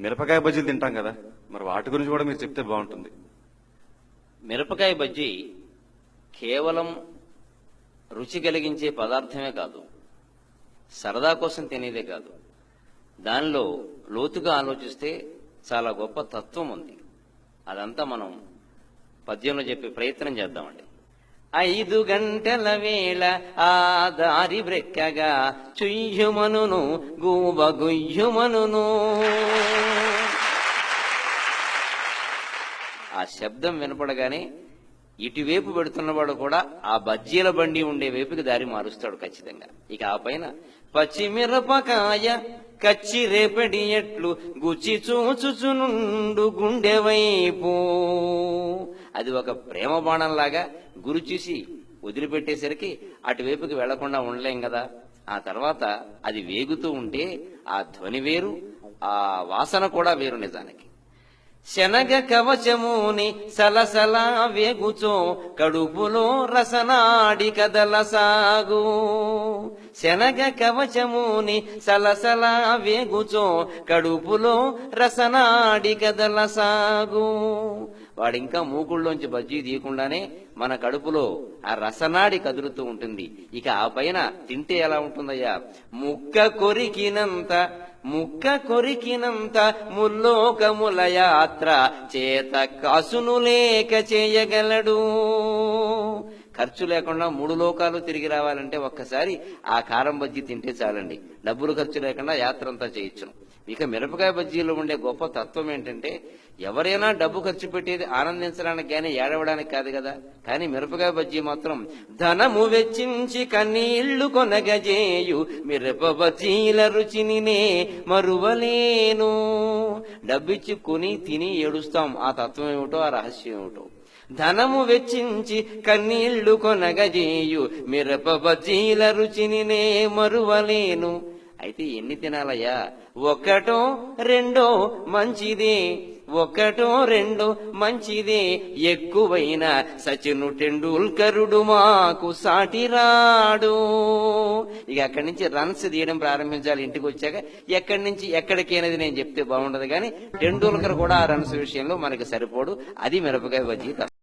మిరపకాయ బజ్జీలు తింటాం కదా మరి వాటి గురించి కూడా మీరు చెప్తే బాగుంటుంది. మిరపకాయ బజ్జీ కేవలం రుచి కలిగించే పదార్థమే కాదు సరదా కోసం తినేదే కాదు. దానిలో లోతుగా ఆలోచిస్తే చాలా గొప్ప తత్వం ఉంది. అదంతా మనం పద్యంలో చెప్పే ప్రయత్నం చేద్దామండి. ఐదు గంటల వేళ ఆ దారి బ్రెక్కగా చుయ్యుమనును గూబగుయ్యుమనును ఆ శబ్దం వినపడగానే ఇటువైపు పెడుతున్నవాడు కూడా ఆ బజ్జీల బండి ఉండే వైపుకి దారి మారుస్తాడు ఖచ్చితంగా. ఇక ఆ పైన పచ్చిమిరపకాయ కచ్చి రేపడి ఎట్లు గుచ్చి చూచుచునుండు గుండె వైపు. అది ఒక ప్రేమ బాణంలాగా గురి చూసి వదిలిపెట్టేసరికి అటువైపుకి వెళ్ళకుండా ఉండలేం కదా. ఆ తర్వాత అది వేగుతూ ఉంటే ఆ ధ్వని వేరు ఆ వాసన కూడా వేరు నిజానికి. శనగ కవచముని సలసల వేగుచో కడుపులో రసనాడి కదల సాగు. శనగ కవచముని సలసల వేగుచో కడుపులో రసనాడి కదల సాగు. వాడింకా మూకుళ్ళలోంచి బజ్జీ తీయకుండానే మన కడుపులో ఆ రసనాడి కదులుతూ ఉంటుంది. ఇక ఆ పైన తింటే ఎలా ఉంటుందయ్యా? ముక్క కొరికినంత ముక్క కొరికినంత ముల్లోకముల యాత్ర చేత కాసును లేక చేయగలడు. ఖర్చు లేకుండా మూడు లోకాలు తిరిగి రావాలంటే ఒక్కసారి ఆ కారం బజ్జీ తింటే చాలండి. డబ్బులు ఖర్చు లేకుండా యాత్ర అంతా చేయొచ్చును ఇక మిరపకాయ బజ్జీలో ఉండే గొప్ప తత్వం ఏంటంటే ఎవరైనా డబ్బు ఖర్చు పెట్టేది ఆనందించడానికి కానీ ఏడవడానికి కాదు కదా. కానీ మిరపకాయ బజ్జీ మాత్రం ధనము వెచ్చించి కన్నీళ్ళు కొనగజేయు మిరప బజ్జీల రుచినినే మరువలేను. డబ్బిచ్చి కొని తిని ఏడుస్తాం. ఆ తత్వం ఏమిటో ఆ రహస్యం ఏమిటో. ధనము వెచ్చించి కన్నీళ్ళు కొనగజేయు. మిరప బజ్జీల రుచిని నే మరువలేను. అయితే ఎన్ని తినాలయ్యా? ఒకటో రెండో మంచిదే. ఒకటో రెండో మంచిదే. ఎక్కువైన సచిను టెండూల్కరుడు మాకు సాటిరాడు. ఇక అక్కడి నుంచి రన్స్ తీయడం ప్రారంభించాలి. ఇంటికి వచ్చాక ఎక్కడి నుంచి ఎక్కడికి అనేది నేను చెప్తే బాగుండదు. కానీ టెండూల్కర్ కూడా ఆ రన్స్ విషయంలో మనకి సరిపోడు. అది మిరపకాయ బజ్జీ